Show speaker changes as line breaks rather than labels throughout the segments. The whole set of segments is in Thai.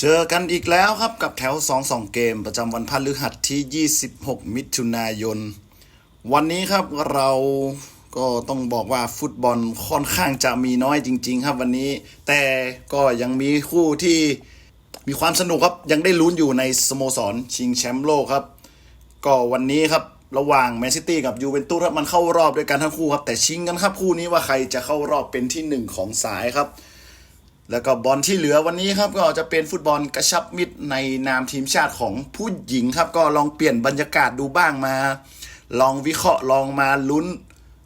เจอกันอีกแล้วครับกับแถว 2 2 เกม ประจำวันพฤหัสที่ 26 มิถุนายน วันนี้ครับเราก็ต้องบอกว่าฟุตบอลค่อนข้างจะมีน้อยจริง ๆ ครับวันนี้ แต่ก็ยังมีคู่ที่มีความสนุกครับยังได้ลุ้นอยู่ในสโมสรชิงแชมป์โลกครับ ก็วันนี้ครับระหว่างแมนซิตี้กับยูเวนตุสครับมันเข้ารอบด้วยกันทั้งคู่ครับแต่ชิงกันครับคู่นี้ว่าใครจะเข้ารอบเป็นที่หนึ่งของสายครับ แล้วก็บอลที่เหลือวันนี้ครับก็จะเป็นฟุตบอลกระชับมิตรในนามทีมชาติของผู้หญิงครับ ก็ลองเปลี่ยนบรรยากาศดูบ้างมา ลองวิเคราะห์ลองมาลุ้น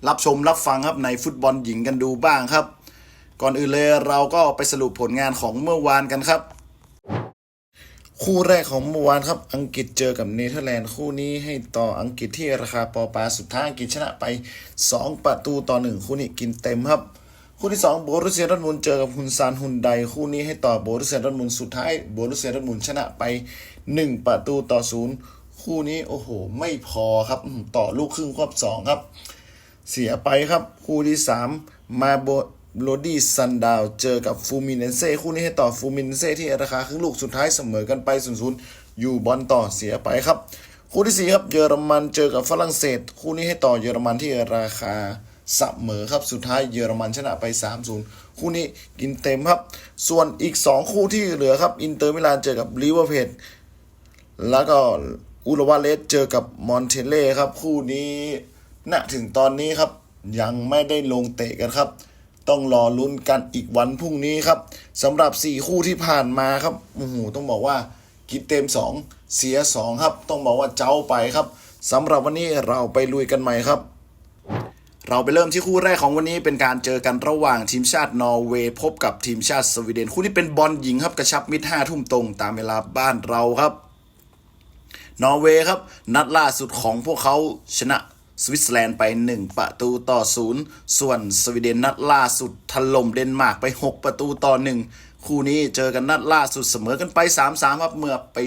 รับชมรับฟังครับในฟุตบอลหญิงกันดูบ้างครับ ก่อนอื่นเลยเราก็ไปสรุปผลงานของเมื่อวานกันครับ คู่แรกของเมื่อวานครับ อังกฤษเจอกับเนเธอร์แลนด์คู่นี้ให้ต่ออังกฤษที่ราคาปอปาสุดท้ายอังกฤษชนะไป 2 ประตูต่อ 1 คู่นี้กินเต็มครับ คู่ที่ 2 โบรุเซียดอร์ทมุนเจอกับฮุนซานฮุนได คู่นี้ให้ต่อโบรุเซียดอร์ทมุนสุดท้ายโบรุเซียดอร์ทมุนชนะไป 1 ประตูต่อ0คู่นี้โอ้โห ไม่พอครับต่อลูกครึ่งควบ2ครับ เสียไปครับ คู่ที่ 3 มาโบโรดี้ซันดาวเจอกับฟูมิเนเซ่คู่นี้ให้ต่อฟูมิเนเซ่ที่ราคาครึ่งลูกสุดท้ายเสมอกันไป0ูนย์อยู่บอลต่อเสียไปครับ คู่ที่ 4 ครับเยอรมันเจอกับฝรั่งเศส คู่นี้ให้ต่อเยอรมันที่ราคา เสมอครับสุดท้ายเยอรมันชนะไป 3-0 คู่นี้กินเต็มครับ ส่วนอีก 2 คู่ที่เหลือครับ อินเตอร์มิลานเจอกับลิเวอร์พูลแล้วก็อุรวาเลสเจอกับมอนเทเล่ครับ คู่นี้ณถึงตอนนี้ครับ ยังไม่ได้ลงเตะกันครับ ต้องรอลุ้นกันอีกวันพรุ่งนี้ครับสำหรับ 4 คู่ที่ผ่านมาครับโอ้โหต้องบอกว่ากินเต็ม 2 เสีย 2 ครับ ต้องบอกว่าเจ้าไปครับสำหรับวันนี้เราไปลุยกันใหม่ครับ เราไปเริ่มที่คู่แรกของวันนี้เป็นการเจอกันระหว่างทีมชาตินอร์เวย์พบกับทีมชาติสวีเดน คู่นี้เป็นบอลหญิงครับกระชับมิตรห้าทุ่มตรงตามเวลาบ้านเราครับ นอร์เวย์ครับ นัดล่าสุดของพวกเขาชนะสวิตเซอร์แลนด์ไป 1 ประตูต่อ 0 ส่วนสวีเดนนัดล่าสุดถล่มเดนมาร์กไป 6 ประตูต่อ 1 คู่นี้เจอกันนัดล่าสุดเสมอกันไป 3-3 ครับเมื่อปี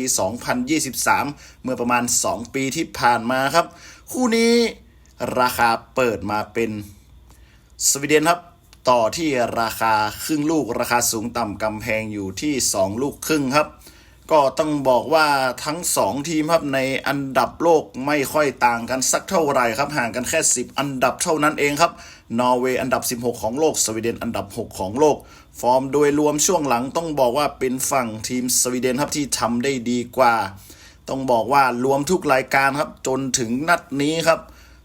2023 เมื่อประมาณ 2 ปีที่ผ่านมาครับ คู่นี้ ราคาเปิดมาเป็นสวีเดนครับ ต่อที่ราคาครึ่งลูกราคาสูงต่ำกำแพงอยู่ที่ 2 ลูกครึ่งครับ ก็ต้องบอกว่าทั้ง 2 ทีมครับในอันดับโลกไม่ค่อยต่างกันสักเท่าไหร่ครับ ห่างกันแค่ 10 อันดับเท่านั้นเองครับ นอร์เวย์อันดับ 16 ของโลก สวีเดนอันดับ 6 ของโลก ฟอร์มโดยรวมช่วงหลังต้องบอกว่าเป็นฝั่งทีมสวีเดนครับที่ทำได้ดีกว่า ต้องบอกว่ารวมทุกรายการครับจนถึงนัดนี้ครับ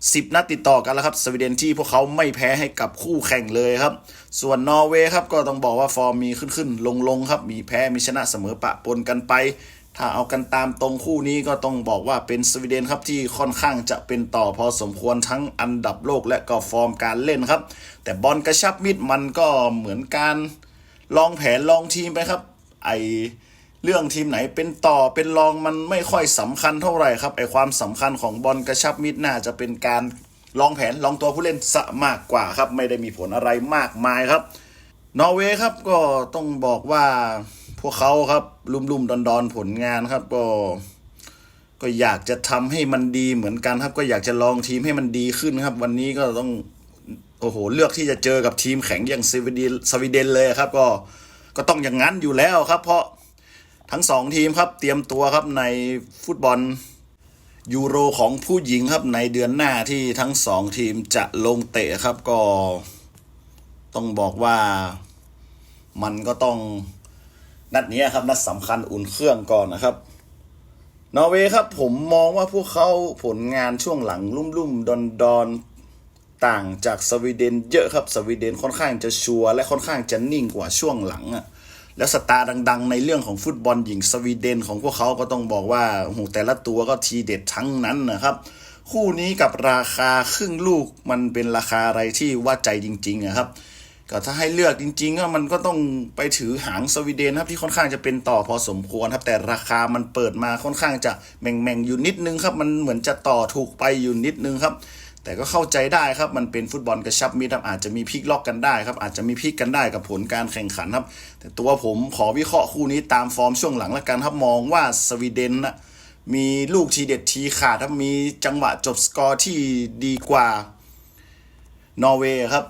10 นัดติดต่อกันแล้วครับ สวีเดนที่พวกเขาไม่แพ้ให้กับคู่แข่งเลยครับ ส่วนนอร์เวย์ครับก็ต้องบอกว่าฟอร์มมีขึ้นขึ้นลงลงๆครับ มีแพ้มีชนะเสมอปะปนกันไป ถ้าเอากันตามตรงคู่นี้ก็ต้องบอกว่าเป็นสวีเดนครับที่ค่อนข้างจะเป็นต่อพอสมควรทั้งอันดับโลกและก็ฟอร์มการเล่นครับ แต่บอลกระชับมิดมันก็เหมือนการลองแผนลองทีมไปครับ ไอ เรื่องทีมไหนเป็นต่อเป็นรองมันไม่ค่อยสำคัญเท่าไหร่ครับไอความสำคัญของบอลกระชับมิตรน่าจะเป็นการลองแผนลองตัวผู้เล่นสะมากกว่าครับไม่ได้มีผลอะไรมากมายครับ นอร์เวย์ครับก็ต้องบอกว่าพวกเขาครับลุ่มๆดอนๆผลงานครับก็ก็อยากจะทำให้มันดีเหมือนกันครับ ก็อยากจะลองทีมให้มันดีขึ้นครับ วันนี้ก็ต้องโอ้โหเลือกที่จะเจอกับทีมแข็งอย่างสวีเดนสวีเดนเลยครับ ก็ก็ต้องอย่างนั้นอยู่แล้วครับ เพราะ ทั้งสองทีมครับเตรียมตัวครับในฟุตบอลยูโรของผู้หญิงครับในเดือนหน้าที่ทั้งสองทีมจะลงเตะครับก็ต้องบอกว่ามันก็ต้องนัดนี้ครับนัดสำคัญอุ่นเครื่องก่อนนะครับ นอร์เวย์ครับผมมองว่าพวกเขาผลงานช่วงหลังลุ่มๆดอนๆต่างจากสวีเดนเยอะครับสวีเดนค่อนข้างจะชัวร์และค่อนข้างจะนิ่งกว่าช่วงหลังอะ แล้วสตาร์ดัง ๆ ในเรื่องของฟุตบอลหญิงสวีเดนของพวกเขาก็ต้องบอกว่าโอ้โหแต่ละตัวก็ทีเด็ดทั้งนั้นนะครับ คู่นี้กับราคาครึ่งลูกมันเป็นราคาอะไรที่ว่าใจจริงๆอะครับก็ถ้าให้เลือกจริงๆก็มันก็ต้องไปถือหางสวีเดนครับที่ค่อนข้างจะเป็นต่อพอสมควรครับ แต่ราคามันเปิดมาค่อนข้างจะแม่งๆอยู่นิดนึงครับ มันเหมือนจะต่อถูกไปอยู่นิดนึงครับ แต่ก็เข้าใจได้ครับมันเป็นฟุตบอลกระชับมิตรครับอาจจะมีพลิกล็อกกันได้ครับอาจจะมีพลิกกันได้กับผลการแข่งขันครับ แต่ตัวผมขอวิเคราะห์คู่นี้ตามฟอร์มช่วงหลังละกันครับมองว่าสวีเดนนะมีลูกทีเด็ดทีขาดครับมีจังหวะจบสกอร์ที่ดีกว่านอร์เวย์ครับ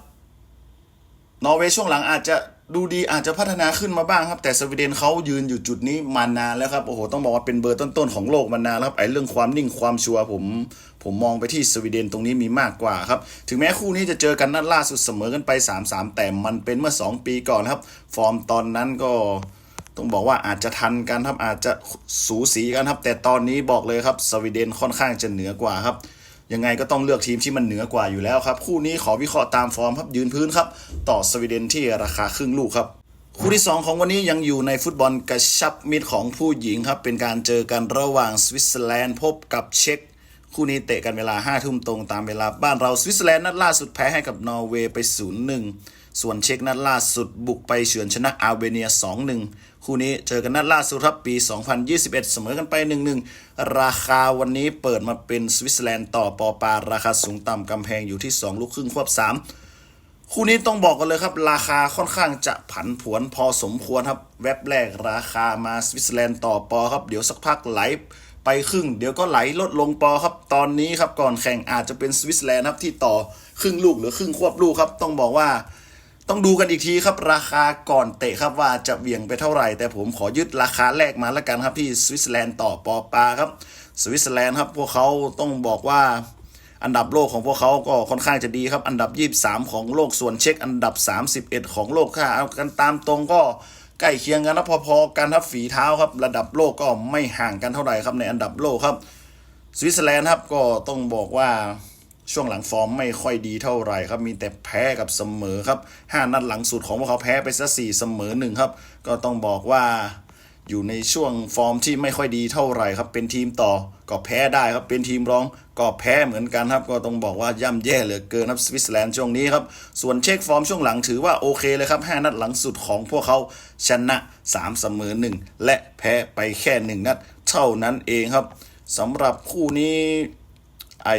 นอร์เวย์ช่วงหลังอาจจะ ดูดีอาจจะพัฒนาขึ้นมาบ้างครับ แต่สวีเดนเขายืนอยู่จุดนี้มานานแล้วครับโอ้โหต้องบอกว่าเป็นเบอร์ต้นๆของโลกมานานแล้วครับไอ้เรื่องความนิ่งความชัวร์ผมผมมองไปที่สวีเดนตรงนี้มีมากกว่าครับ ถึงแม้คู่นี้จะเจอกันนัดล่าสุดเสมอกันไป 3-3 แต่มันเป็นเมื่อ 2 ปีก่อนครับ ฟอร์มตอนนั้นก็ต้องบอกว่าอาจจะทันกันครับอาจจะสูสีกันครับ แต่ตอนนี้บอกเลยครับสวีเดนค่อนข้างจะเหนือกว่าครับ ยังไงก็ต้องเลือกทีมที่มันเหนือกว่าอยู่แล้วครับ คู่นี้ขอวิเคราะห์ตามฟอร์มครับยืนพื้นครับ ต่อสวีเดนที่ราคาครึ่งลูกครับคู่ที่ 2 ของวันนี้ยังอยู่ในฟุตบอลกระชับมิตรของผู้หญิงครับ เป็นการเจอกันระหว่างสวิตเซอร์แลนด์พบกับเช็กคู่นี้เตะกันเวลา5ทุ่มตรงตามเวลาบ้านเราสวิตเซอร์แลนด์นัดล่าสุดแพ้ให้กับนอร์เวย์ไป 0-1 ส่วนเช็กนัดล่าสุดบุกไปเฉือนชนะอาร์เบเนีย 2-1 คู่นี้เจอกันนัดล่าสุดครับปี 2021 เสมอกันไป 1-1 ราคาวันนี้เปิดมาเป็นสวิตเซอร์แลนด์ต่อปอปา ราคาสูงต่ำกำแพงอยู่ที่ 2 ลูกครึ่งควบ 3 คู่นี้ต้องบอกกันเลยครับ ราคาค่อนข้างจะผันผวนพอสมควรครับแว็บแรกราคามาสวิตเซอร์แลนด์ต่อปอครับเดี๋ยวสักพักไหลไปครึ่ง เดี๋ยวก็ไหลลดลงปอครับตอนนี้ครับก่อนแข่งอาจจะเป็นสวิตเซอร์แลนด์ครับที่ต่อครึ่งลูกหรือครึ่งควบลูกครับต้องบอกว่า ต้องดูกันอีกทีครับราคาก่อนเตะครับว่าจะเหวี่ยงไปเท่าไหร่ แต่ผมขอยึดราคาแรกมาแล้วกันครับที่สวิตเซอร์แลนด์ต่อปอปาครับสวิตเซอร์แลนด์ครับพวกเขาต้องบอกว่าอันดับโลกของพวกเขาก็ค่อนข้างจะดีครับ อันดับ 23 ของโลกส่วนเช็คอันดับ 31 ของโลกค่าเอากันตามตรงก็ใกล้เคียงกันนะพอๆกันครับฝีเท้าครับ ระดับโลกก็ไม่ห่างกันเท่าไหร่ครับในอันดับโลกครับสวิตเซอร์แลนด์ครับก็ต้องบอกว่า ช่วงหลังฟอร์มไม่ค่อยดีเท่าไหร่ครับ มีแต่แพ้กับเสมอครับห้านัดหลังสุดของพวกเขาแพ้ไปซะสี่เสมอหนึ่งครับ ก็ต้องบอกว่าอยู่ในช่วงฟอร์มที่ไม่ค่อยดีเท่าไหร่ครับ เป็นทีมต่อก็แพ้ได้ครับ เป็นทีมรองก็แพ้เหมือนกันครับ ก็ต้องบอกว่าย่ำแย่เหลือเกินครับสวิตเซอร์แลนด์ช่วงนี้ครับ ส่วนเช็คฟอร์มช่วงหลังถือว่าโอเคเลยครับ 5 นัดหลังสุดของพวกเขาชนะ3เสมอ1และแพ้ไปแค่ 1 นัดเท่านั้นเองครับสำหรับคู่นี้ ไอ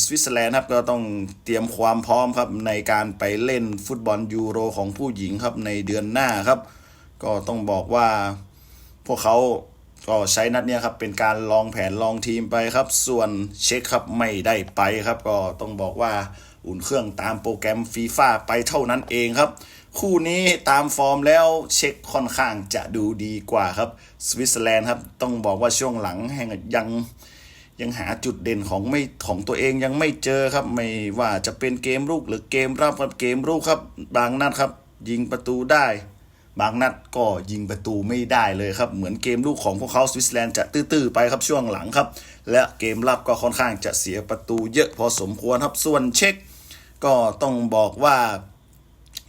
สวิตเซอร์แลนด์ครับก็ต้องเตรียมความพร้อมครับในการไปเล่นฟุตบอลยูโรของผู้หญิงครับในเดือนหน้าครับ ก็ต้องบอกว่าพวกเขาก็ใช้นัดเนี้ยครับเป็นการลองแผนลองทีมไปครับ ส่วนเช็คครับไม่ได้ไปครับ ก็ต้องบอกว่าอุ่นเครื่องตามโปรแกรมฟีฟ่าไปเท่านั้นเองครับ คู่นี้ตามฟอร์มแล้วเช็คค่อนข้างจะดูดีกว่าครับสวิตเซอร์แลนด์ครับต้องบอกว่าช่วงหลังแห่งยัง ยังหาจุดเด่นของไม่ของตัวเองยังไม่เจอครับ ไม่ว่าจะเป็นเกมรุกหรือเกมรับครับเกมรุกครับ บางนัดครับ ยิงประตูได้ บางนัดก็ยิงประตูไม่ได้เลยครับ เหมือนเกมลูกของพวกเขาสวิตเซอร์แลนด์จะตื้อๆไปครับช่วงหลังครับ และเกมรับก็ค่อนข้างจะเสียประตูเยอะพอสมควรครับส่วนเช็ค ก็ต้องบอกว่า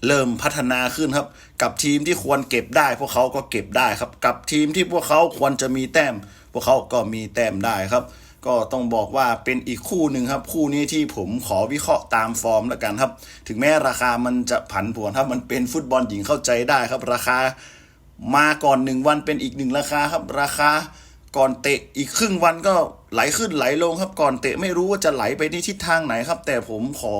เริ่มพัฒนาขึ้นครับ กับทีมที่ควรเก็บได้ พวกเขาก็เก็บได้ครับ กับทีมที่พวกเขาควรจะมีแต้ม พวกเขาก็มีแต้มได้ครับ ก็ต้องบอกว่าเป็นอีกคู่หนึ่งครับ คู่นี้ที่ผมขอวิเคราะห์ตามฟอร์มแล้วกันครับ ถึงแม้ราคามันจะผันผวนครับมันเป็นฟุตบอลหญิงเข้าใจได้ครับ ราคามาก่อนหนึ่งวันเป็นอีกหนึ่งราคาครับ ราคาก่อนเตะอีกครึ่งวันก็ไหลขึ้นไหลลงครับ ก่อนเตะไม่รู้ว่าจะไหลไปในทิศทางไหนครับ แต่ผมขอ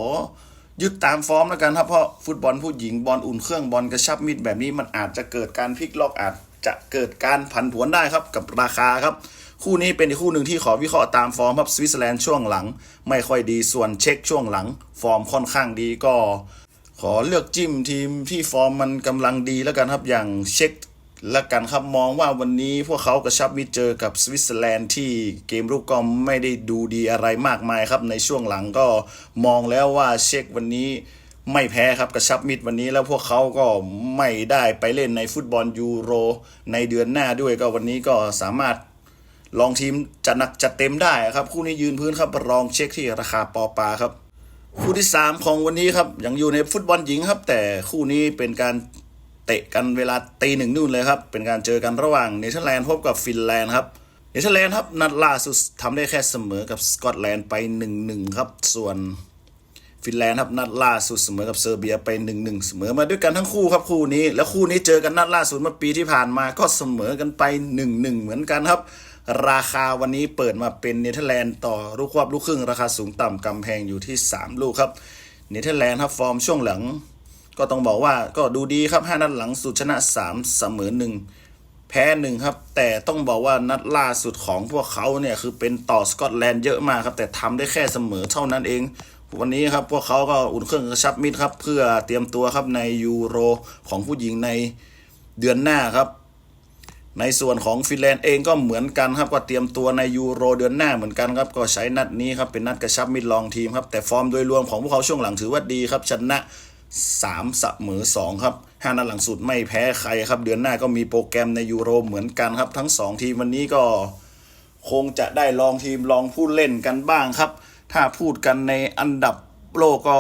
ยึดตามฟอร์มแล้วกันครับ เพราะฟุตบอลผู้หญิงบอลอุ่นเครื่องบอลกระชับมิดแบบนี้มันอาจจะเกิดการพลิกล็อกอาจจะเกิดการผันผวนได้ครับกับราคาครับ คู่นี้เป็นอีกคู่หนึ่งที่ขอวิเคราะห์ตามฟอร์มครับสวิตเซอร์แลนด์ช่วงหลัง ไม่ค่อยดีส่วนเช็คช่วงหลัง ฟอร์มค่อนข้างดีก็ ขอเลือกจิ้มทีมที่ฟอร์มมันกำลังดีแล้วกันครับอย่างเช็คและกันครับมองว่าวันนี้พวกเขากระชับมิตรเจอกับสวิตเซอร์แลนด์ที่เกมรุกก็ไม่ได้ดูดีอะไรมากมายครับในช่วงหลังก็มองแล้วว่าเช็ควันนี้ไม่แพ้ครับกระชับมิตรวันนี้แล้วพวกเขาก็ไม่ได้ไปเล่นในฟุตบอลยูโร ในเดือนหน้าด้วยก็วันนี้ก็สามารถ ลองทีมจัดหนักจัดเต็มได้ครับคู่นี้ยืนพื้นครับรองเช็คที่ราคาปอปาครับ คู่ที่ 3 ของวันนี้ครับยังอยู่ในฟุตบอลหญิงครับ แต่คู่นี้เป็นการเตะกันเวลาตีหนึ่งนู่นเลยครับ เป็นการเจอกันระหว่างเนเธอร์แลนด์พบกับฟินแลนด์ครับเนเธอร์แลนด์ครับนัดล่าสุดทำได้แค่เสมอกับสกอตแลนด์ไป1-1ครับ ส่วนฟินแลนด์ครับนัดล่าสุดเสมอกับเซอร์เบียไป1-1เสมอมาด้วยกันทั้งคู่ครับคู่นี้ แล้วคู่นี้เจอกันนัดล่าสุดเมื่อปีที่ผ่านมาก็เสมอกันไป1-1เหมือนกันครับ ราคาวันนี้เปิดมาเป็นเนเธอร์แลนด์ต่อลูกควบลูกครึ่ง ราคาสูงต่ำกำแพงอยู่ที่ 3 ลูกครับเนเธอร์แลนด์ครับฟอร์มช่วงหลัง ก็ต้องบอกว่าก็ดูดีครับ 5 นัดหลังสุดชนะ 3 เสมอ 1 แพ้หนึ่งครับ แต่ต้องบอกว่านัดล่าสุดของพวกเขาเนี่ยคือเป็นต่อสกอตแลนด์เยอะมากครับ แต่ทำได้แค่เสมอเท่านั้นเอง วันนี้ครับพวกเขาก็อุ่นเครื่องกระชับมิตรครับ เพื่อเตรียมตัวครับในยูโรของผู้หญิงในเดือนหน้าครับ ในส่วนของฟินแลนด์เองก็เหมือนกันครับก็เตรียมตัวในยูโรเดือนหน้าเหมือนกันครับก็ใช้นัดนี้ครับเป็นนัดกระชับมิตรลองทีมครับแต่ฟอร์มโดยรวมของพวกเขาช่วงหลังถือว่าดีครับชนะ3เสมอ2ครับห้านัดหลังสุดไม่แพ้ใครครับเดือนหน้าก็มีโปรแกรมในยูโรเหมือนกันครับ ทั้ง 2 ทีมวันนี้ก็คงจะได้ลองทีมลองผู้เล่นกันบ้างครับ ถ้าพูดกันในอันดับโลกก็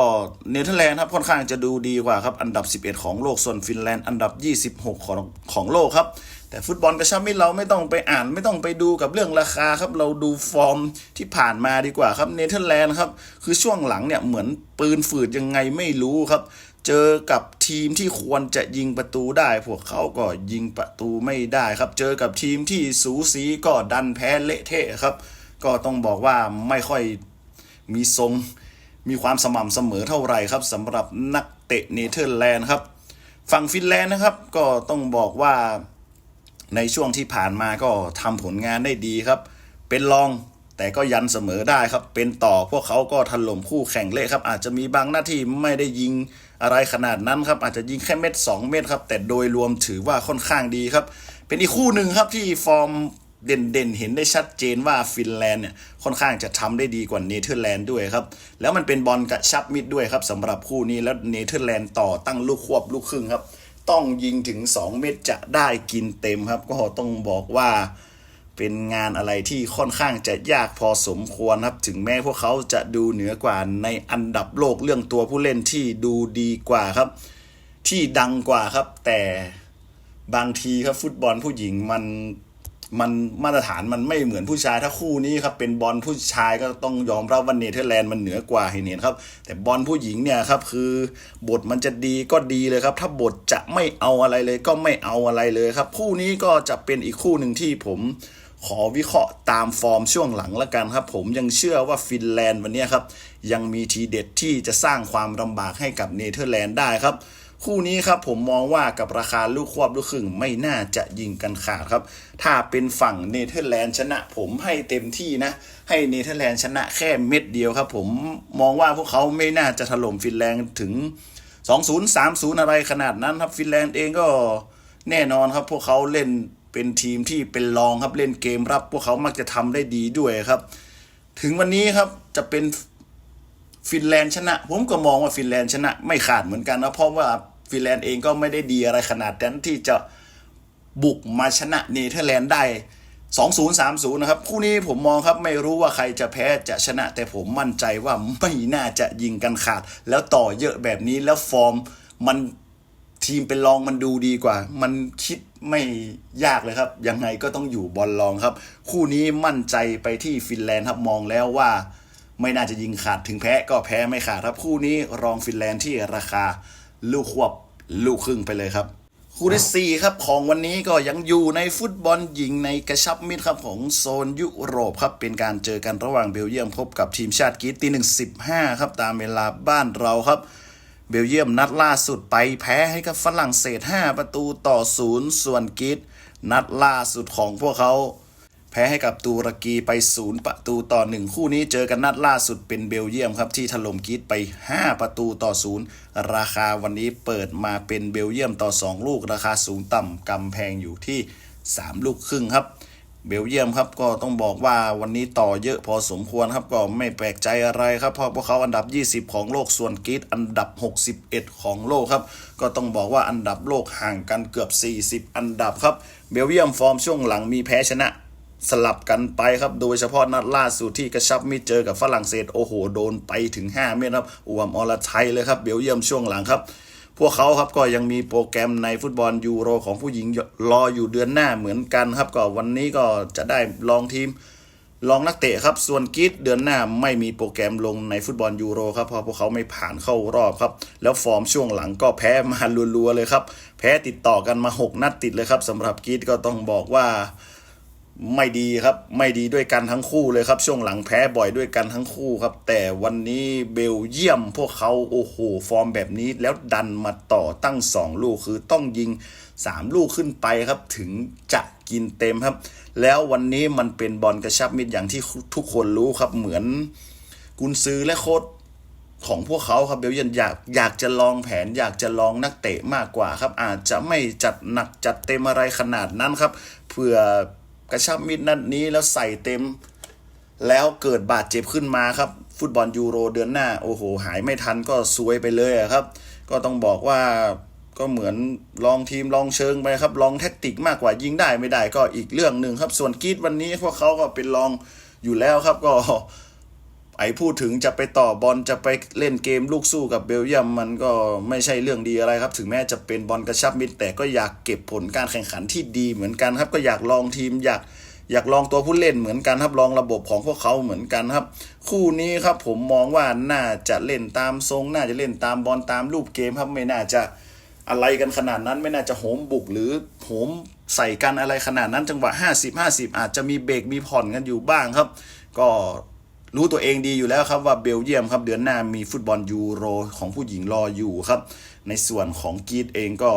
เนเธอร์แลนด์ครับค่อนข้างจะดูดีกว่าครับอันดับ 11 ของโลกส่วนฟินแลนด์อันดับ 26 ของของโลกครับ แต่ฟุตบอลกระชับมิตรเราไม่ต้องไปอ่านไม่ต้องไปดูกับเรื่องราคาครับ เราดูฟอร์มที่ผ่านมาดีกว่าครับเนเธอร์แลนด์ครับ คือช่วงหลังเนี่ยเหมือนปืนฝืดยังไงไม่รู้ครับ เจอกับทีมที่ควรจะยิงประตูได้ พวกเขาก็ยิงประตูไม่ได้ครับ เจอกับทีมที่สูสีก็ดันแพ้เละเทะครับ ก็ต้องบอกว่าไม่ค่อยมีทรงมีความสม่ำเสมอเท่าไหร่ครับสำหรับนักเตะเนเธอร์แลนด์ครับ ฝั่งฟินแลนด์นะครับ ก็ต้องบอกว่า ในช่วงที่ผ่านมาก็ทำผลงานได้ดีครับ เป็นรองแต่ก็ยันเสมอได้ครับ เป็นต่อพวกเขาก็ถล่มคู่แข่งเละครับ อาจจะมีบางหน้าที่ไม่ได้ยิงอะไรขนาดนั้นครับ อาจจะยิงแค่เม็ด2 เม็ดครับ แต่โดยรวมถือว่าค่อนข้างดีครับ เป็นอีกคู่หนึ่งครับที่ฟอร์มเด่นๆ เห็นได้ชัดเจนว่าฟินแลนด์เนี่ยค่อนข้างจะทำได้ดีกว่าเนเธอร์แลนด์ด้วยครับ แล้วมันเป็นบอลกระชับมิดด้วยครับสำหรับคู่นี้แล้วเนเธอร์แลนด์ต่อตั้งลูกควบลูกครึ่งครับ ต้องยิงถึง 2 เม็ดจะได้กินเต็มครับ ก็ต้องบอกว่าเป็นงานอะไรที่ค่อนข้างจะยากพอสมควรครับ ถึงแม้พวกเขาจะดูเหนือกว่าในอันดับโลกเรื่องตัวผู้เล่นที่ดูดีกว่าครับ ที่ดังกว่าครับแต่บางทีครับฟุตบอลผู้หญิงมัน มันมาตรฐานมันไม่เหมือนผู้ชายถ้าคู่นี้ครับเป็นบอลผู้ชายก็ต้องยอมรับว่าเนเธอร์แลนด์มันเหนือกว่าเห็นเห็นครับ แต่บอลผู้หญิงเนี่ยครับคือบทมันจะดีก็ดีเลยครับ ถ้าบทจะไม่เอาอะไรเลยก็ไม่เอาอะไรเลยครับ คู่นี้ก็จะเป็นอีกคู่หนึ่งที่ผมขอวิเคราะห์ตามฟอร์มช่วงหลังละกันครับ ผมยังเชื่อว่าฟินแลนด์วันนี้ครับยังมีทีเด็ดที่จะสร้างความลำบากให้กับเนเธอร์แลนด์ได้ครับ คู่นี้ครับผมมองว่ากับราคาลูกควบลูกครึ่งไม่น่าจะยิงกันขาดครับ ถ้าเป็นฝั่งเนเธอร์แลนด์ชนะผมให้เต็มที่นะ ให้เนเธอร์แลนด์ชนะแค่เม็ดเดียวครับ ผมมองว่าพวกเขาไม่น่าจะถล่มฟินแลนด์ถึง 2-0 3-0 อะไรขนาดนั้นครับ ฟินแลนด์เองก็แน่นอนครับ พวกเขาเล่นเป็นทีมที่เป็นรองครับเล่นเกมรับ พวกเขามักจะทำได้ดีด้วยครับ ถึงวันนี้ครับจะเป็นฟินแลนด์ชนะ ผมก็มองว่าฟินแลนด์ชนะไม่ขาดเหมือนกันนะเพราะว่า ฟินแลนด์เองก็ไม่ได้ดีอะไรขนาดนั้นที่จะบุกมาชนะเนเธอร์แลนด์ได้ 2-0 3-0 นะครับ คู่นี้ผมมองครับไม่รู้ว่าใครจะแพ้จะชนะ แต่ผมมั่นใจว่าไม่น่าจะยิงกันขาด แล้วต่อเยอะแบบนี้แล้วฟอร์มมันทีมเป็นรองมันดูดีกว่า มันคิดไม่ยากเลยครับ ยังไงก็ต้องอยู่บอลรองครับ คู่นี้มั่นใจไปที่ฟินแลนด์ครับมองแล้วว่า ไม่น่าจะยิงขาดถึงแพ้ก็แพ้ไม่ขาดครับ คู่นี้รองฟินแลนด์ที่ราคาลูกควบ ลูกครึ่งไปเลยครับคู่ที่สี่ครับของวันนี้ก็ยังอยู่ในฟุตบอลหญิงในกระชับมิตรครับของโซนยุโรปครับเป็นการเจอกันระหว่างเบลเยียมพบกับทีมชาติกรีซตีหนึ่งสิบห้าครับตามเวลาบ้านเราครับ เบลเยียมนัดล่าสุดไปแพ้ให้กับฝรั่งเศส 5 ประตูต่อศูนย์ส่วนกรีซนัดล่าสุดของพวกเขา พ้ให้กับตุรกีไปศูนย์ประตูต่อหนึ่งคู่นี้เจอกันนัดล่าสุดเป็นเบลเยียมครับ ที่ถล่มกรีซไป 5 ประตูต่อศูนย์ราคาวันนี้เปิดมาเป็นเบลเยียมต่อ 2 ลูกราคาสูงต่ำกำแพงอยู่ที่ 3 ลูกครึ่งครับ เบลเยียมครับก็ต้องบอกว่าวันนี้ต่อเยอะพอสมควรครับก็ไม่แปลกใจอะไรครับเพราะพวกเขาอันดับ 20 ของโลกส่วนกรีซอันดับ 61 ของโลกครับ ก็ต้องบอกว่าอันดับโลกห่างกันเกือบ 40 อันดับครับเบลเยียมฟอร์มช่วงหลังมีแพ้ชนะ สลับกันไปครับ โดยเฉพาะนัดล่าสุดที่กระชับมิตรเจอกับฝรั่งเศสโอ้โหโดนไปถึง 5 เมตรครับอวมอรชัยเลยครับเบลเยียมช่วงหลังครับ พวกเขาครับก็ยังมีโปรแกรมในฟุตบอลยูโรของผู้หญิงรออยู่เดือนหน้าเหมือนกันครับ ก็วันนี้ก็จะได้ลองทีมลองนักเตะครับส่วนกรีดเดือนหน้าไม่มีโปรแกรมลงในฟุตบอลยูโรครับเพราะพวกเขาไม่ผ่านเข้ารอบครับ แล้วฟอร์มช่วงหลังก็แพ้มารัวๆเลยครับ แพ้ติดต่อกันมา 6 นัดติดเลยครับสำหรับกรีดก็ต้องบอกว่า ไม่ดีครับ ไม่ดีด้วยกันทั้งคู่เลยครับ ช่วงหลังแพ้บ่อยด้วยกันทั้งคู่ครับ แต่วันนี้เบลเยียมพวกเขาโอ้โห ฟอร์มแบบนี้แล้วดันมาต่อตั้ง 2 ลูกคือต้องยิง 3 ลูกขึ้นไปครับ ถึงจะกินเต็มครับ แล้ววันนี้มันเป็นบอลกระชับมิตรอย่างที่ทุกคนรู้ครับเหมือนกุนซือและโค้ชของพวกเขาครับเบลเยียมอยากอยากจะลองแผน อยากจะลองนักเตะมากกว่าครับ อาจจะไม่จัดหนักจัดเต็มอะไรขนาดนั้นครับเพื่อ กระชับมิดนัดนี้แล้วใส่เต็ม แล้วเกิดบาดเจ็บขึ้นมาครับ ฟุตบอลยูโรเดือนหน้า โอ้โห หายไม่ทันก็ซวยไปเลยครับ ก็ต้องบอกว่าก็เหมือนลองทีมลองเชิงไปครับ ลองแท็กติกมากกว่ายิงได้ไม่ได้ก็อีกเรื่องหนึ่งครับ ส่วนกีดวันนี้พวกเขาก็เป็นลองอยู่แล้วครับก็ ไอพูดถึงจะไปต่อบอลจะไปเล่นเกมลูกสู้กับเบลเยียมมันก็ไม่ใช่เรื่องดีอะไรครับ ถึงแม้จะเป็นบอลกระชับมิตรแต่ก็อยากเก็บผลการแข่งขันที่ดีเหมือนกันครับ ก็อยากลองทีมอยากอยากลองตัวผู้เล่นเหมือนกันครับลองระบบของพวกเขาเหมือนกันครับ คู่นี้ครับผมมองว่าน่าจะเล่นตามทรง น่าจะเล่นตามบอลตามรูปเกมครับไม่น่าจะอะไรกันขนาดนั้นไม่น่าจะโหมบุกหรือโหมใส่กันอะไรขนาดนั้นจังหวะ 50 50 อาจจะมีเบรกมีผ่อนกันอยู่บ้างครับ ก็ รู้ตัวเองดีอยู่แล้วครับว่าเบลเยียมครับเดือนหน้ามีฟุตบอลยูโรของผู้หญิงรออยู่ครับ ในส่วนของกรีดเองก็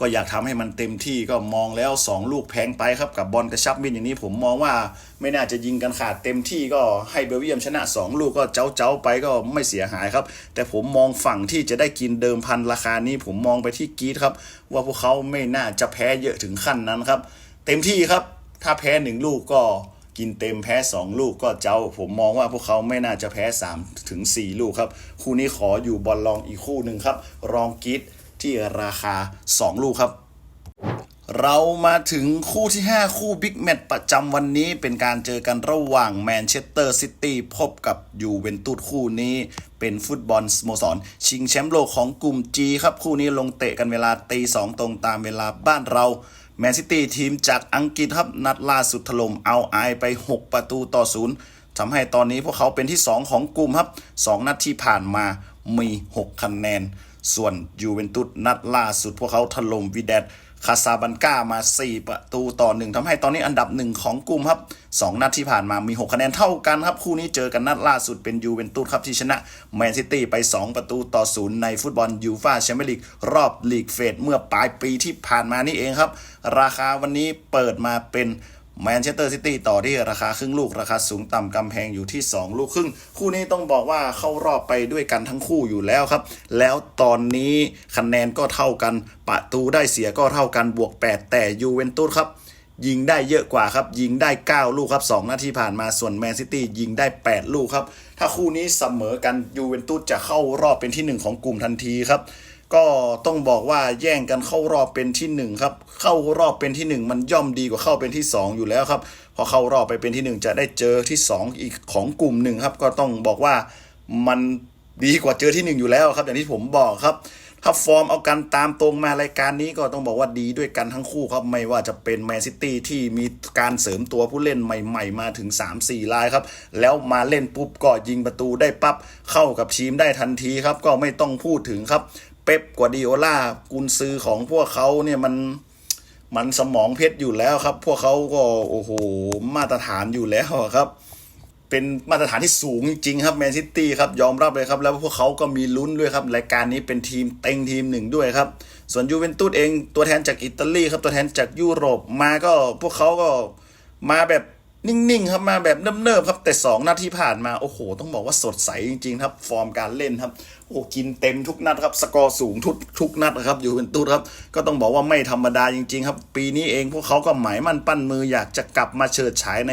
ก็อยากทำให้มันเต็มที่ก็มองแล้ว 2 ลูกแพงไปครับกับบอลกระชับมิดอย่างนี้ผมมองว่าไม่น่าจะยิงกันขาดเต็มที่ก็ให้เบลเยียมชนะ 2 ลูกก็เจ้าเจ้าไปก็ไม่เสียหายครับ แต่ผมมองฝั่งที่จะได้กินเดิมพันราคานี้ ผมมองไปที่กรีดครับ ว่าพวกเขาไม่น่าจะแพ้เยอะถึงขั้นนั้นครับ เต็มที่ครับ ถ้าแพ้หนึ่งลูกก็ กินเต็มแพ้ 2 ลูกก็เจ้า ผมมองว่าพวกเขาไม่น่าจะแพ้3ถึง4ลูกครับ คู่นี้ขออยู่บอลลองอีกคู่หนึ่งครับ รองกรีดที่ราคา 2 ลูกครับเรามาถึงคู่ที่ 5 คู่บิ๊กแมตช์ประจำวันนี้เป็นการเจอกันระหว่างแมนเชสเตอร์ซิตี้พบกับยูเวนตุสคู่นี้ เป็นฟุตบอลสโมสร ชิงแชมป์โลกของกลุ่ม G ครับ คู่นี้ลงเตะกันเวลาตีสองตรงตามเวลาบ้านเรา แมนซิตี้ทีมจากอังกฤษครับนัดล่าสุดถล่มเอาไอไป 6 ประตูต่อศูนย์ทำให้ตอนนี้พวกเขาเป็นที่ 2 ของกลุ่มครับ 2 นัดที่ผ่านมามี 6 คะแนน ส่วนยูเวนตุสนัดล่าสุดพวกเขาถล่มวิแดดคาซาบันกามา 4 ประตูต่อ 1ทำให้ตอนนี้อันดับหนึ่งของกลุ่มครับ 2 นัดที่ผ่านมามี 6 คะแนนเท่ากันครับ คู่นี้เจอกันนัดล่าสุดเป็นยูเวนตุสครับ ที่ชนะแมนซิตี้ไป 2 ประตูต่อ 0 ในฟุตบอลยูฟาแชมเปี้ยนลีกรอบลีกเฟสเมื่อปลายปีที่ผ่านมานี่เองครับ ราคาวันนี้เปิดมาเป็นแมนเชสเตอร์ซิตี้ต่อที่ราคาครึ่งลูก ราคาสูงต่ำกำแพงอยู่ที่ 2 ลูกครึ่ง คู่นี้ต้องบอกว่าเข้ารอบไปด้วยกันทั้งคู่อยู่แล้วครับ แล้วตอนนี้คะแนนก็เท่ากัน ประตูได้เสียก็เท่ากันบวก 8 แต่ยูเวนตุสครับ ยิงได้เยอะกว่าครับ ยิงได้ 9 ลูกครับ 2 นาทีผ่านมาส่วนแมนซิตี้ยิงได้ 8 ลูกครับ ถ้าคู่นี้เสมอกันยูเวนตุสจะเข้ารอบเป็นที่ 1 ของกลุ่มทันทีครับ ก็ต้องบอกว่าแย่งกันเข้ารอบเป็นที่หนึ่งครับเข้ารอบเป็นที่หนึ่งมันย่อมดีกว่าเข้าเป็นที่สองอยู่แล้วครับพอเข้ารอบไปเป็นที่หนึ่งจะได้เจอที่สองอีกของกลุ่มหนึ่งครับ ก็ต้องบอกว่ามันดีกว่าเจอที่หนึ่งอยู่แล้วครับ อย่างที่ผมบอกครับ ถ้าฟอร์มเอากันตามตรงมารายการนี้ก็ต้องบอกว่าดีด้วยกันทั้งคู่ครับ ไม่ว่าจะเป็นแมนซิตี้ที่มีการเสริมตัวผู้เล่นใหม่ ๆ มาถึง 3-4 รายครับ แล้วมาเล่นปุ๊บก็ยิงประตูได้ปั๊บเข้ากับทีมได้ทันทีครับ ก็ไม่ต้องพูดถึงครับ เป๊ปกวาดิโอลากุนซือของพวกเขาเนี่ยมันมันสมองเพชรอยู่แล้วครับ พวกเขาก็โอ้โหมาตรฐานอยู่แล้วครับ เป็นมาตรฐานที่สูงจริงครับแมนซิตี้ครับยอมรับเลยครับแล้วพวกเขาก็มีลุ้นด้วยครับรายการนี้เป็นทีมเต็งทีมหนึ่งด้วยครับ ส่วนยูเวนตุสเองตัวแทนจากอิตาลีครับตัวแทนจากยุโรปมาก็พวกเขาก็มาแบบนิ่งๆครับมาแบบเนิบๆครับแต่ 2 นัดที่ผ่านมา โอ้โห ต้องบอกว่าสดใสจริงๆครับ ฟอร์มการเล่นครับ โอ้กินเต็มทุกนัดครับ สกอร์สูงทุกทุกนัดครับยูเวนตุสครับ ก็ต้องบอกว่าไม่ธรรมดาจริง ๆ ครับ ปีนี้เองพวกเขาก็หมายมั่นปั้นมืออยากจะกลับมาเฉิดฉายใน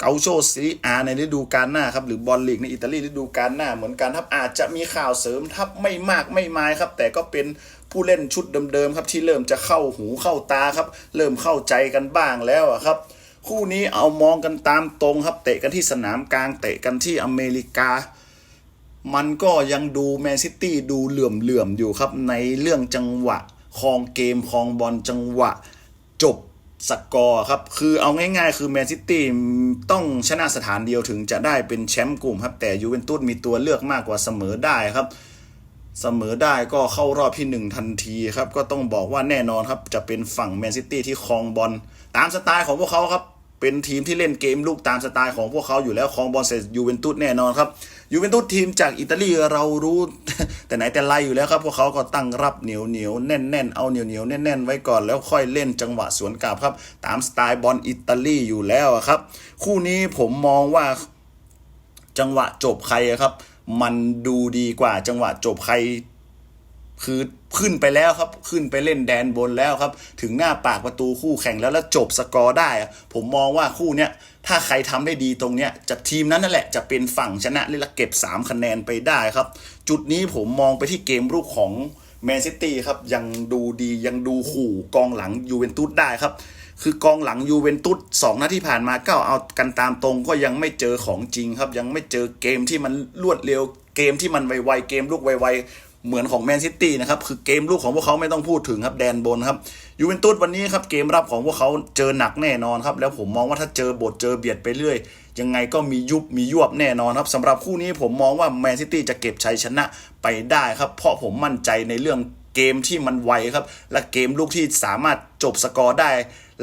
เกาโชซีอาในฤดูกาลหน้าครับหรือบอลลีกในอิตาลีฤดูกาลหน้าเหมือนกันครับอาจจะมีข่าวเสริมทับไม่มากไม่มายครับ แต่ก็เป็นผู้เล่นชุดเดิมๆครับที่เริ่มจะเข้าหูเข้าตาครับ เริ่มเข้าใจกันบ้างแล้วครับคู่นี้เอามองกันตามตรงครับ เตะกันที่สนามกลางเตะกันที่อเมริกา มันก็ยังดูแมนซิตี้ดูเหลื่อมๆอยู่ครับในเรื่องจังหวะครองเกมครองบอลจังหวะ จบ สกอร์ครับ คือเอาง่ายๆ คือแมนซิตี้ต้องชนะสถานเดียวถึงจะได้เป็นแชมป์กลุ่มครับ แต่ยูเวนตุสมีตัวเลือกมากกว่าเสมอได้ครับ เสมอได้ก็เข้ารอบที่หนึ่งทันทีครับ ก็ต้องบอกว่าแน่นอนครับ จะเป็นฝั่งแมนซิตี้ที่ครองบอลตามสไตล์ของพวกเขาครับ เป็นทีมที่เล่นเกมลูกตามสไตล์ของพวกเขาอยู่แล้วครองบอลเสร็จยูเวนตุสแน่นอนครับ ยูเวนตุสทีมจากอิตาลีเรารู้แต่ไหนแต่ไรอยู่แล้วครับพวกเขาก็ตั้งรับเหนียวเหนียวแน่นแน่นเอาเหนียวเหนียวแน่นแน่นไว้ก่อนแล้วค่อยเล่นจังหวะสวนกลับครับ ตามสไตล์บอลอิตาลีอยู่แล้วครับ คู่นี้ผมมองว่าจังหวะจบใครครับ มันดูดีกว่าจังหวะจบใคร คือ ขึ้นไปแล้วครับ ขึ้นไปเล่นแดนบนแล้วครับ ถึงหน้าปากประตูคู่แข่งแล้วแล้วจบสกอร์ได้ ผมมองว่าคู่เนี้ยถ้าใครทำได้ดีตรงเนี้ยจะทีมนั้นนั่นแหละจะเป็นฝั่งชนะและเก็บ 3 คะแนนไปได้ครับ จุดนี้ผมมองไปที่เกมรุกของแมนซิตี้ครับ ยังดูดียังดูขู่กองหลังยูเวนตุสได้ครับ คือกองหลังยูเวนตุสสองนัดที่ผ่านมาก็เอากันตามตรงก็ยังไม่เจอของจริงครับ ยังไม่เจอเกมที่มันรวดเร็วเกมที่มันไวๆเกมลุกไวๆ เหมือนของแมนซิตี้นะครับคือเกมลูกของพวกเขาไม่ต้องพูดถึงครับแดนบนครับยูเวนตุสวันนี้ครับเกมรับของพวกเขาเจอหนักแน่นอนครับแล้วผมมองว่าถ้าเจอบทเจอเบียดไปเรื่อย ยังไงก็มียุบมียวบแน่นอนครับสำหรับคู่นี้ผมมองว่าแมนซิตี้จะเก็บชัยชนะไปได้ครับเพราะผมมั่นใจในเรื่อง เกมที่มันไวครับ และเกมลูกที่สามารถจบสกอร์ได้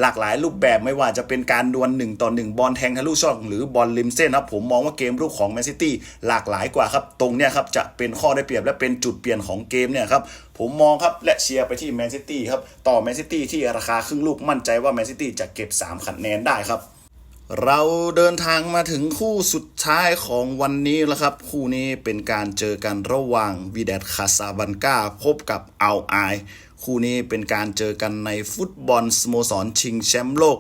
หลากหลายรูปแบบไม่ว่าจะเป็นการดวลหนึ่งต่อหนึ่งบอลแทงทะลุช่องหรือบอลริมเส้นครับผมมองว่าเกมลูกของแมนซิตี้หลากหลายกว่าครับ ตรงเนี้ยครับจะเป็นข้อได้เปรียบและเป็นจุดเปลี่ยนของเกมเนี่ยครับผมมองครับและเชียร์ไปที่แมนซิตี้ครับต่อแมนซิตี้ที่ราคาครึ่งลูกมั่นใจว่าแมนซิตี้จะเก็บ 3 คะแนนได้ครับ เราเดินทางมาถึงคู่สุดท้ายของวันนี้แล้วครับ คู่นี้เป็นการเจอกันระหว่างวีเดตคาซาบันกาพบกับอัลไอคู่นี้เป็นการเจอกันในฟุตบอลสโมสรชิงแชมป์โลก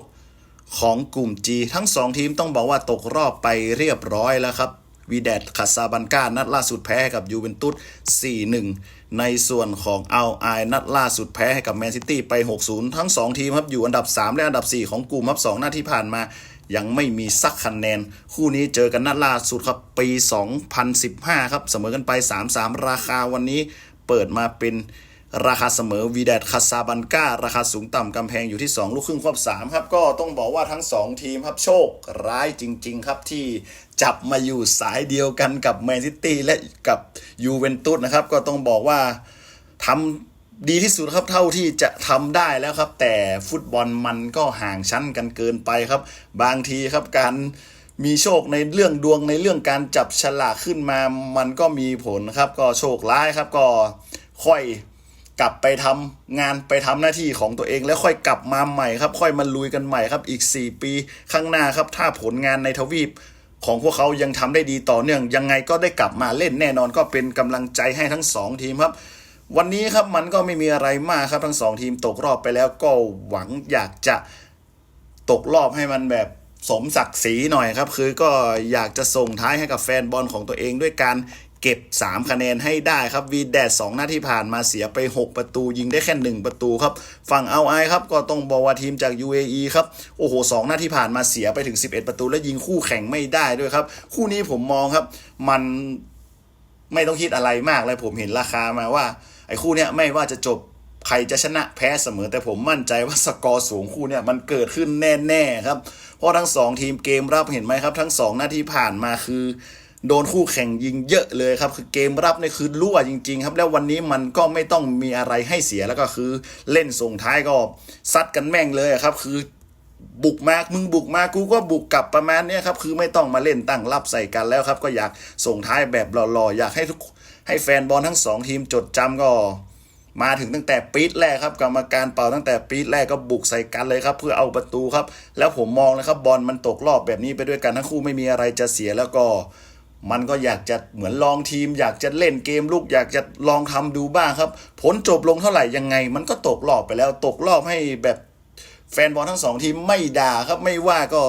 ของกลุ่ม G ทั้งสองทีมต้องบอกว่าตกรอบไปเรียบร้อยแล้วครับวีเดตคาซาบันกานัดล่าสุดแพ้กับยูเวนตุส 4-1 ในส่วนของอัลไอนัดล่าสุดแพ้ให้กับแมนซิตี้ไป 6-0 ทั้ง 2 ทีมครับอยู่อันดับ 3 และอันดับ 4 ของกลุ่มครับ2หน้าที่ผ่านมา ยังไม่มีสักคะแนน คู่นี้เจอกันนัดล่าสุดครับปี 2015 ครับ เสมอกันไป 3-3 ราคาวันนี้เปิดมาเป็นราคาเสมอวีแดดคาซาบันการาคาสูงต่ำกำแพงอยู่ที่ 2 ลูกครึ่งควบ3ครับ ก็ต้องบอกว่าทั้ง 2 ทีมครับโชคร้ายจริง ๆ ครับที่จับมาอยู่สายเดียวกันกับแมนซิตี้และกับยูเวนตุสนะครับ ก็ต้องบอกว่าทำ ดีที่สุดครับเท่าที่จะทำได้แล้วครับ แต่ฟุตบอลมันก็ห่างชั้นกันเกินไปครับ บางทีครับการมีโชคในเรื่องดวงในเรื่องการจับฉลากขึ้นมา มันก็มีผลครับ ก็โชคร้ายครับก็ค่อยกลับไปทำงานไปทำหน้าที่ของตัวเองแล้วค่อยกลับมาใหม่ครับ ค่อยมาลุยกันใหม่ครับอีก 4 ปีข้างหน้าครับถ้าผลงานในทวีปของพวกเขายังทำได้ดีต่อเนื่อง ยังไงก็ได้กลับมาเล่นแน่นอนก็เป็นกำลังใจให้ทั้ง 2 ทีมครับ วันนี้ครับมันก็ไม่มีอะไรมากครับทั้ง2ทีมตกรอบไปแล้วก็หวังอยากจะตกรอบให้มันแบบสมศักดิ์ศรีหน่อยครับ คือก็อยากจะส่งท้ายให้กับแฟนบอลของตัวเองด้วยการเก็บ 3 คะแนนให้ได้ครับวีแดด2หน้าที่ผ่านมาเสียไป 6 ประตูยิงได้แค่ 1 ประตูครับ ฝั่งเอาไอครับก็ต้องบอกว่าทีมจาก UAE ครับ โอ้โห2หน้าที่ผ่านมาเสียไปถึง 11 ประตู และยิงคู่แข่งไม่ได้ด้วยครับ คู่นี้ผมมองครับ มันไม่ต้องคิดอะไรมากเลยผมเห็นราคามาว่า ไอ้คู่เนี้ยไม่ว่าจะจบใครจะชนะแพ้เสมอ แต่ผมมั่นใจว่าสกอร์สูงคู่เนี่ยมันเกิดขึ้นแน่ๆครับ เพราะทั้งสองทีมเกมรับเห็นไหมครับ ทั้งสองหน้าที่ผ่านมาคือ โดนคู่แข่งยิงเยอะเลยครับ คือเกมรับเนี่ยคือรั่วจริง ๆ ครับ แล้ววันนี้มันก็ไม่ต้องมีอะไรให้เสียแล้วก็คือเล่นส่งท้ายก็ซัดกันแม่งเลยครับ คือบุกมามึงบุกมากูก็บุกกลับประมาณนี้ครับคือไม่ต้องมาเล่นตั้งรับใส่กันแล้วครับ ก็อยากส่งท้ายแบบหล่อๆอยากให้ทุก ให้แฟนบอลทั้งสองทีมจดจำก็ มาถึงตั้งแต่ปีดแรกครับกรรมการเป่าตั้งแต่ปีดแรกก็บุกใส่กันเลยครับเพื่อเอาประตูครับ แล้วผมมองนะครับบอลมันตกรอบแบบนี้ไปด้วยกันทั้งคู่ไม่มีอะไรจะเสียแล้วก็มันก็อยากจะเหมือนลองทีม อยากจะเล่นเกมลูกอยากจะลองทำดูบ้างครับ ผลจบลงเท่าไหร่ยังไง มันก็ตกรอบไปแล้วตกรอบให้แบบแฟนบอลทั้งสองทีมไม่ด่าครับไม่ว่าก็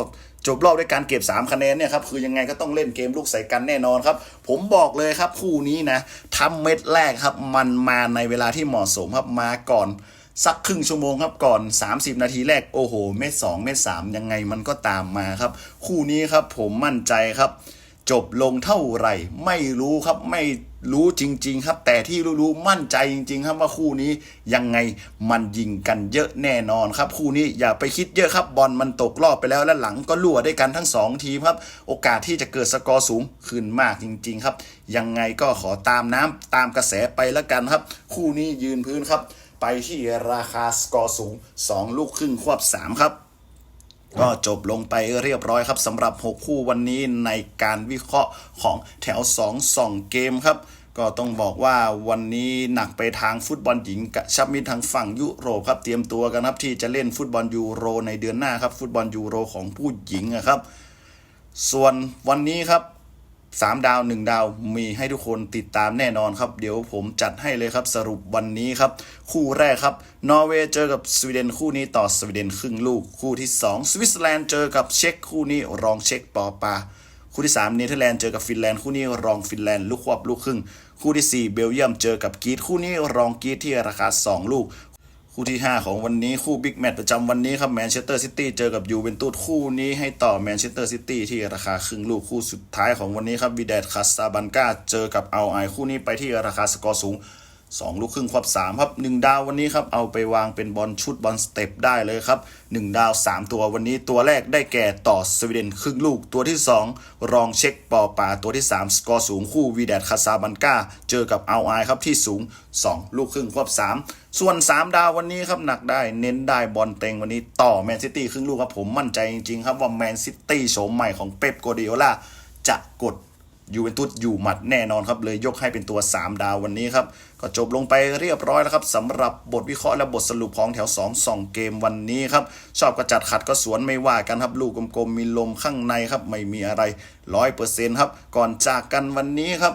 จบรอบด้วยการเก็บ 3 คะแนนเนี่ยครับคือยังไงก็ต้องเล่นเกมลูกใส่กันแน่นอนครับ ผมบอกเลยครับคู่นี้นะทำเม็ดแรกครับ มันมาในเวลาที่เหมาะสมครับมาก่อนสักครึ่งชั่วโมงครับก่อน 30 นาทีแรกโอ้โห เม็ด2เม็ด3ยังไงมันก็ตามมาครับ คู่นี้ครับผมมั่นใจครับ จบลงเท่าไหร่ ไม่รู้ครับไม่รู้จริง ๆ ครับ แต่ที่รู้ๆมั่นใจจริง ๆ ครับว่าคู่นี้ยังไงมันยิงกันเยอะแน่นอนครับ คู่นี้อย่าไปคิดเยอะครับบอลมันตกรอบไปแล้วและหลังก็รั่วได้กันทั้งสองทีมครับ โอกาสที่จะเกิดสกอร์สูงขึ้นมากจริง ๆ ครับ ยังไงก็ขอตามน้ำตามกระแสไปแล้วกันครับ คู่นี้ยืนพื้นครับ ไปที่ราคาสกอร์สูง 2 ลูกครึ่งควบ3ครับ ก็จบลงไปเรียบร้อยครับสำหรับ 6 คู่วันนี้ในการวิเคราะห์ของแถว 2 2 เกมครับก็ต้องบอกว่าวันนี้หนักไปทางฟุตบอลหญิงกระชับมิตรทางฝั่งยุโรปครับเตรียมตัวกันครับที่จะเล่นฟุตบอลยูโรในเดือนหน้าครับฟุตบอลยูโรของผู้หญิงนะครับ ส่วนวันนี้ครับ 3 ดาว 1 ดาวมีให้ทุกคนติดตามแน่นอนครับ เดี๋ยวผมจัดให้เลยครับสรุปวันนี้ครับ คู่แรกครับ นอร์เวย์เจอกับสวีเดนคู่นี้ต่อสวีเดนครึ่งลูก คู่ที่ 2 สวิตเซอร์แลนด์เจอกับเช็กคู่นี้รองเช็กปอปาคู่ที่3เนเธอร์แลนด์เจอกับฟินแลนด์คู่นี้รองฟินแลนด์ลูกควบลูกครึ่ง คู่ที่ 4 เบลเยียมเจอกับกรีซคู่นี้รองกรีซที่ราคา 2 ลูก คู่ที่ 5 ของวันนี้คู่บิ๊กแมตช์ประจำวันนี้ครับแมนเชสเตอร์ซิตี้เจอกับยูเวนตุสคู่นี้ให้ต่อแมนเชสเตอร์ซิตี้ที่ราคาครึ่งลูกคู่สุดท้ายของวันนี้ครับวีเดตคาสซาบันกาเจอกับเอาไอคู่นี้ไปที่ราคาสกอร์สูง 2 ลูกครึ่งควบ3ครับ 1 ดาววันนี้ครับ เอาไปวางเป็นบอลชุดบอลสเต็ปได้เลยครับ 1 ดาว 3 ตัววันนี้ตัวแรกได้แก่ต่อสวีเดนครึ่งลูก ตัวที่ 2 รองเช็คปอปาตัวที่ 3 สกอร์สูงคู่วีแดดคาซาบันกาเจอกับเอาไอครับที่สูง 2 ลูกครึ่งควบ3ส่วน 3 ดาววันนี้ครับหนักได้เน้นได้บอลเต็งวันนี้ต่อแมนซิตี้ครึ่งลูกครับผมมั่นใจจริงๆครับว่าแมนซิตี้โฉมใหม่ของเป๊ปโกเดโอล่าจะกด ยูเวนตุสอยู่หมัดแน่นอนครับ เลยยกให้เป็นตัว 3 ดาววันนี้ครับ ก็จบลงไปเรียบร้อยแล้วครับสำหรับบทวิเคราะห์และบทสรุปของแถว2 2เกมวันนี้ครับ ชอบก็จัดขัดก็สวนไม่ว่ากันครับ ลูกกลมๆมีลมข้างในครับ ไม่มีอะไรร้อยเปอร์เซ็นต์ครับ ก่อนจากกันวันนี้ครับ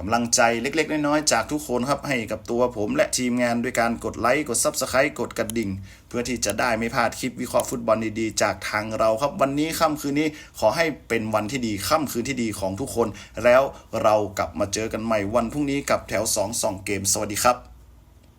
กำลังใจเล็กๆ น้อยๆ จากทุกคนครับให้กับตัวผมและทีมงานด้วยการกดไลค์กด Subscribe กดกระดิ่ง เพื่อที่จะได้ไม่พลาดคลิปวิเคราะห์ฟุตบอลดีๆ จากทางเราครับ วันนี้ค่ำคืนนี้ขอให้เป็นวันที่ดีค่ำคืนที่ดีของทุกคน แล้วเรากลับมาเจอกันใหม่วันพรุ่งนี้กับแถว 2 2 เกม สวัสดีครับ